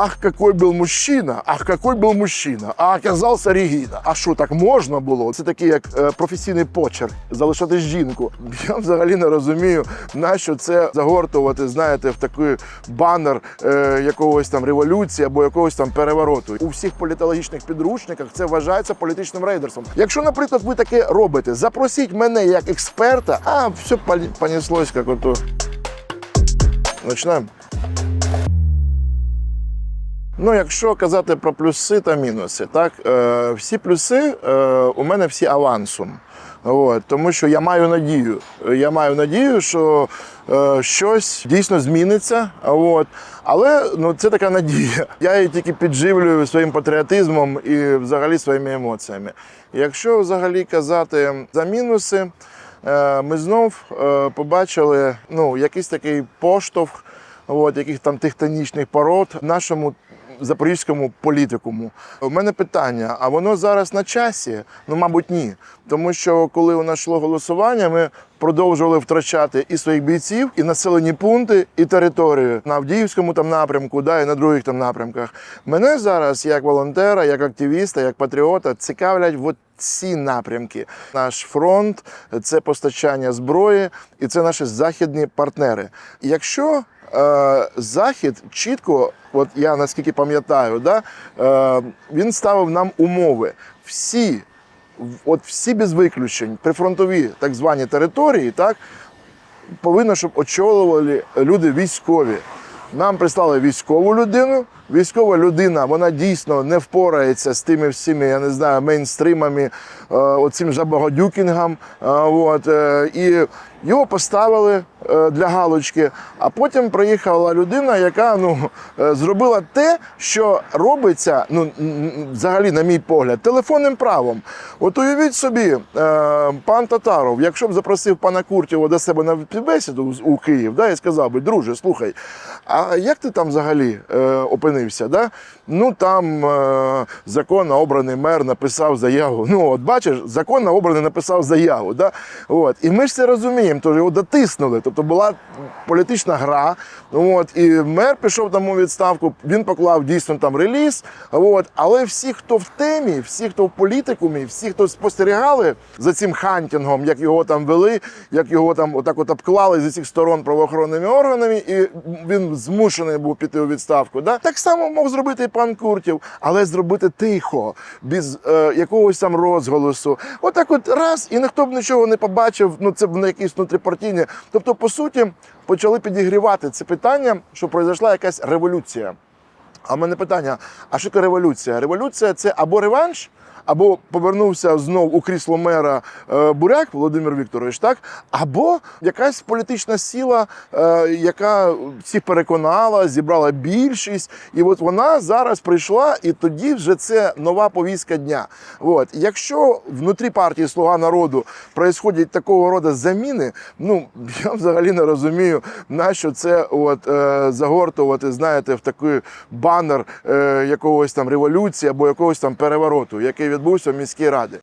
ах, какой був мужчина, ах, какой був мужчина, а оказався Регіна. А що так можна було? Це такий як е, професійний почерк залишати жінку. Я взагалі не розумію, нащо це загортувати, знаєте, в такий банер е, якогось там революції або якогось там перевороту. У всіх політологічних підручниках це вважається політичним рейдерством. Якщо, наприклад, ви таке робите, запросіть мене як експерта, а все пон- понеслось, як ото. Починаємо. Ну, якщо казати про плюси та мінуси, так е, всі плюси е, у мене всі авансом. От, тому що я маю надію. Я маю надію, що е, щось дійсно зміниться. От, але ну, це така надія. Я її тільки підживлюю своїм патріотизмом і взагалі своїми емоціями. Якщо взагалі казати за мінуси, е, ми знов е, побачили ну, якийсь такий поштовх от, яких там тектонічних пород нашому запорізькому політикуму. У мене питання: а воно зараз на часі? Ну, мабуть, ні. Тому що коли у нас йшло голосування, ми продовжували втрачати і своїх бійців, і населені пункти, і територію на Авдіївському там напрямку, да, і на других там напрямках. Мене зараз, як волонтера, як активіста, як патріота, цікавлять от ці напрямки. Наш фронт це постачання зброї, і це наші західні партнери. Якщо е, Захід чітко, от я наскільки пам'ятаю, да, е, він ставив нам умови. Всі, от всі без виключень, прифронтові так звані території, так, повинно, щоб очолювали люди військові. Нам прислали військову людину. Військова людина, вона дійсно не впорається з тими всіми, я не знаю, мейнстримами, е, оцим жабогодюкінгом. Е, от, е, і його поставили для галочки, а потім приїхала людина, яка ну, зробила те, що робиться, ну, взагалі, на мій погляд, телефонним правом. От уявіть собі, пан Татаров, якщо б запросив пана Куртєва до себе на співбесіду у Київ, да, і сказав би, друже, слухай, а як ти там взагалі е, опинився? Да? Ну там е, законно обраний мер написав заяву. Ну, от бачиш, законно обраний написав заяву. Да? От. І ми ж це розуміємо, тож його дотиснули. Тобто була політична гра. От, і мер пішов там у відставку, він поклав дійсно там реліз. От, але всі, хто в темі, всі, хто в політикумі, всі, хто спостерігали за цим хантінгом, як його там вели, як його там отак от обклали з усіх сторон правоохоронними органами, і він змушений був піти у відставку. Да? Так само мог зробити і пан Куртів, але зробити тихо, без е, якогось там розголосу. Отак, от раз, і ніхто б нічого не побачив. Ну це б на якісь внутріпартійні. Тобто, по суті, почали підігрівати це питання, що пройшла якась революція. А в мене питання: а що таке революція? Революція це або реванш, або повернувся знов у крісло мера е, Буряк Володимир Вікторович, так? Або якась політична сила, е, яка всіх переконала, зібрала більшість, і от вона зараз прийшла, і тоді вже це нова повістка дня. От. Якщо внутрі партії Слуга народу происходять такого роду заміни, ну я взагалі не розумію, нащо це от, е, загортувати, знаєте, в такий банер якогось там революції або якогось там перевороту, який відбувся в міській раді.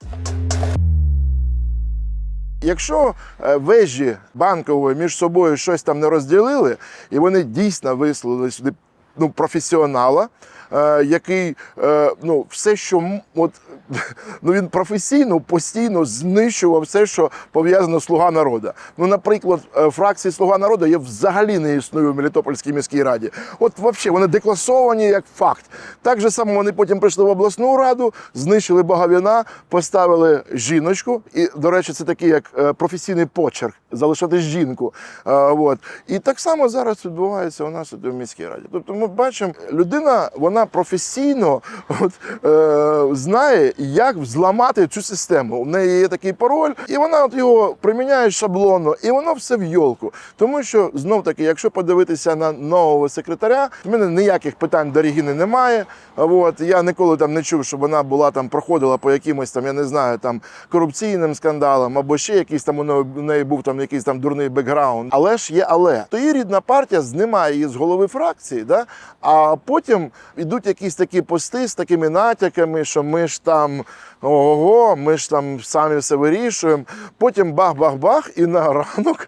Якщо е, вежі банкової між собою щось там не розділили, і вони дійсно вислали сюди ну, професіонала, е, який е, ну, все, що от, ну, він професійно постійно знищував все, що пов'язано з слуга народу. Ну, наприклад, е, фракції Слуга народу є взагалі не існує в Мелітопольській міській раді. От взагалі вони декласовані як факт. Так же само вони потім прийшли в обласну раду, знищили Боговіна, поставили жіночку. І, до речі, це такий як е, професійний почерк залишати жінку. Е, От. І так само зараз відбувається у нас в міській раді. Тобто ми бачимо, людина вона професійно от, е, знає, як зламати цю систему. У неї є такий пароль, і вона от його приміняє шаблонно, і воно все в йолку. Тому що знов таки, якщо подивитися на нового секретаря, в мене ніяких питань до Регіни немає. От я ніколи там не чув, щоб вона була там, проходила по якимось там, я не знаю, там корупційним скандалам, або ще якийсь там у неї- у неї був там якийсь там дурний бекграунд. Але ж є але. То її рідна партія знімає її з голови фракції, да? А потім йдуть якісь такі пости з такими натяками, що ми ж там ого, ми ж там самі все вирішуємо. Потім бах-бах-бах, і на ранок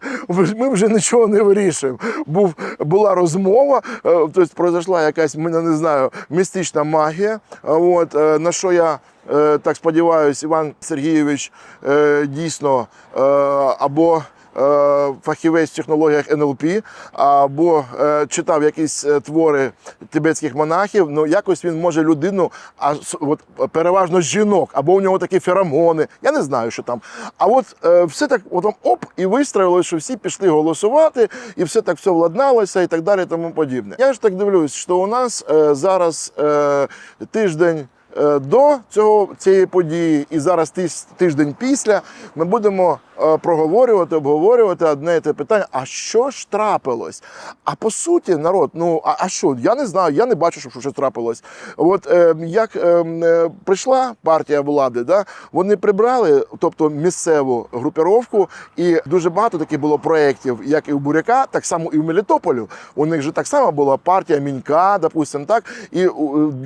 ми вже нічого не вирішуємо. Був, була розмова, е, тобто пройшла якась, мене не знаю, містична магія. От, е, на що я е, так сподіваюся, Іван Сергійович дійсно або фахівець в технологіях НЛП, або е, читав якісь е, твори тибетських монахів. Ну якось він може людину, а от переважно жінок, або у нього такі феромони. Я не знаю, що там. А от е, все так, от оп, і вистроїлося, що всі пішли голосувати, і все так все владналося, і так далі, і тому подібне. Я ж так дивлюсь, що у нас е, зараз е, тиждень. Е, До цього цієї події і зараз тиждень після ми будемо е, проговорювати, обговорювати одне і те питання: а що ж трапилось? А по суті, народ, ну а, а що? Я не знаю, я не бачу, що щось трапилось. От е, як е, е, прийшла партія влади, да, вони прибрали, тобто місцеву групіровку, і дуже багато таких було проєктів, як і у Буряка, так само і в Мелітополю. У них же так само була партія Мінька, допустим, так. І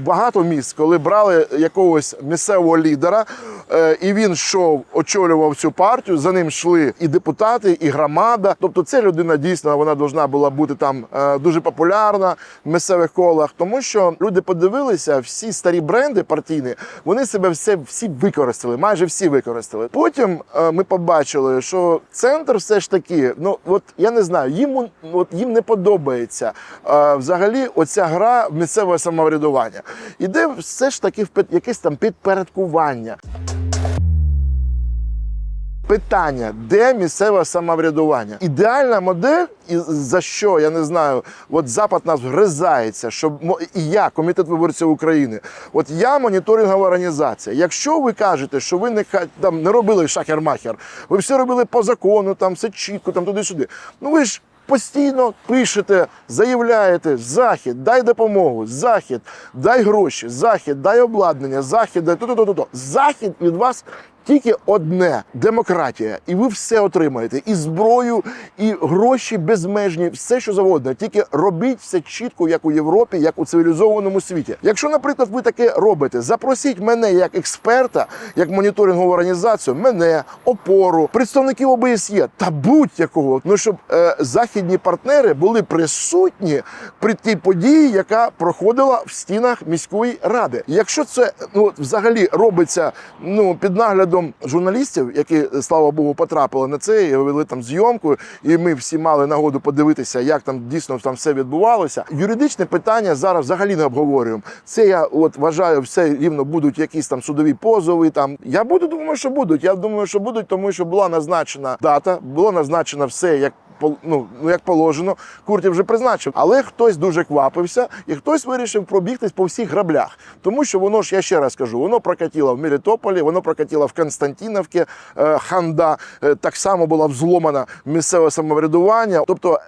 багато міст, коли брали якогось місцевого лідера, е, і він йшов, очолював цю партію, за ним йшли і депутати, і громада. Тобто, ця людина дійсно вона повинна була бути там е, дуже популярна в місцевих колах, тому що люди подивилися, всі старі бренди партійні, вони себе все всі використали, майже всі використали. Потім е, ми побачили, що центр все ж таки, ну от я не знаю, їм от їм не подобається взагалі оця гра в місцеве самоврядування. Іде все ж таки в під- якесь там підпорядкування. Питання, де місцеве самоврядування? Ідеальна модель, і за що я не знаю, от запад нас вгризається, щоб і я, комітет виборців України, от я моніторингова організація. Якщо ви кажете, що ви не там не робили шахер-махер, ви все робили по закону, там все чітко, там туди-сюди. Ну ви ж постійно пишете, заявляєте захід, дай допомогу, захід, дай гроші, захід, дай обладнання, захід, дай то-то-то-то. Захід від вас тільки одне демократія, і ви все отримаєте: і зброю, і гроші безмежні, все що завгодно. Тільки робіть все чітко, як у Європі, як у цивілізованому світі. Якщо, наприклад, ви таке робите, запросіть мене як експерта, як моніторингову організацію, мене, опору, представників ОБСЄ та будь-якого. Ну щоб е, західні партнери були присутні при тій події, яка проходила в стінах міської ради. Якщо це ну взагалі робиться ну під наглядом журналістів, які слава Богу потрапили на це і вели там зйомку, і ми всі мали нагоду подивитися, як там дійсно там все відбувалося. Юридичне питання зараз взагалі не обговорюємо. Це я от вважаю, все рівно будуть якісь там судові позови. Там я буду думаю, що будуть. Я думаю, що будуть, тому що була назначена дата, було назначено все як. Ну, ну як положено, Куртів вже призначив, але хтось дуже квапився, і хтось вирішив пробігтись по всіх граблях. Тому що воно ж я ще раз кажу, воно прокатіло в Мелітополі, воно прокатіло в Константіновці, е, Ханда е, так само була взломана місцеве самоврядування. Тобто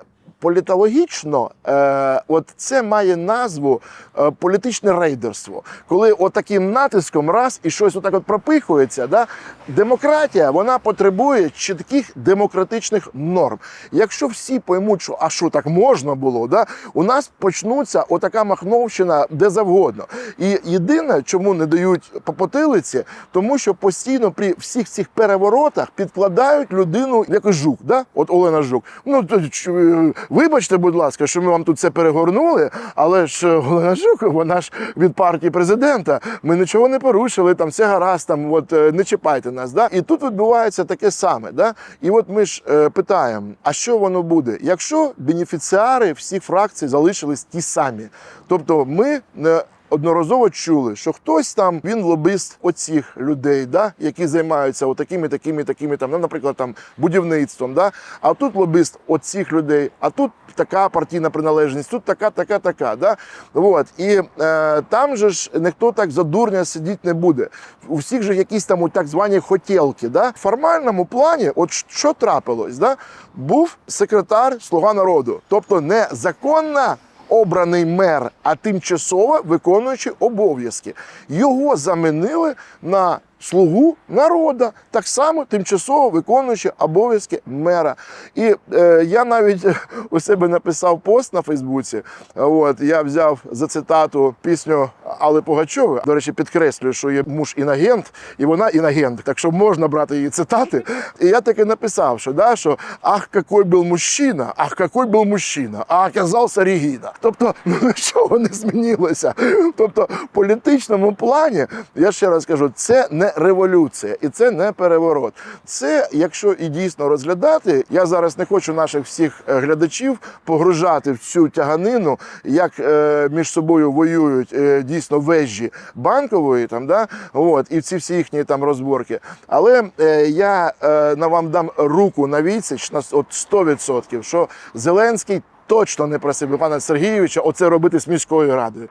політологічно, е, от це має назву е, політичне рейдерство. Коли отаким натиском раз і щось отак от пропихується, да? демократія вона потребує чітких демократичних норм. Якщо всі поймуть, що а що так можна було, да? у нас почнуться отака махновщина де завгодно. І єдине, чому не дають по потилиці, тому що постійно при всіх цих переворотах підкладають людину як жук. Да? От Олена Жук. Ну вибачте, будь ласка, що ми вам тут це перегорнули, але ж е, Олена Жукова, вона ж від партії президента. Ми нічого не порушили, там все гаразд, там от е, не чіпайте нас. Да? І тут відбувається таке саме. Да? І от ми ж е, питаємо: а що воно буде, якщо бенефіціари всіх фракцій залишились ті самі? Тобто ми не одноразово чули, що хтось там він лобіст оцих людей, да, які займаються отакими, такими, такими там, ну, наприклад, там будівництвом. Да? А тут лобіст оцих людей, а тут така партійна приналежність, тут така, така, така. Да? От. І е, там же ж ніхто так за дурня сидіти не буде. У всіх же якісь там так звані хотілки. Да? В формальному плані, от що трапилось, да? був секретар Слуга народу, тобто не законна обраний мер, а тимчасово виконуючи обов'язки. Його замінили на слугу народа, так само тимчасово виконуючи обов'язки мера. І е, я навіть у себе написав пост на Фейсбуці. От я взяв за цитату пісню Алли Пугачової. До речі, підкреслюю, що є муж інагент, і вона інагент. Так що можна брати її цитати. І я таки написав, що да, що ах, який був мужчина, ах, який був мужчина, а оказався Регіна. Тобто, ну нічого не змінилося. Тобто, в політичному плані, я ще раз кажу, це не революція і це не переворот. Це, якщо і дійсно розглядати, я зараз не хочу наших всіх е, глядачів погружати в цю тяганину, як е, між собою воюють е, дійсно вежі банкової, там да от і ці всі їхні там розборки. Але я на вам дам руку на відсіч на от 100%, що Зеленський точно не просив би пана Сергійовича оце робити з міською радою.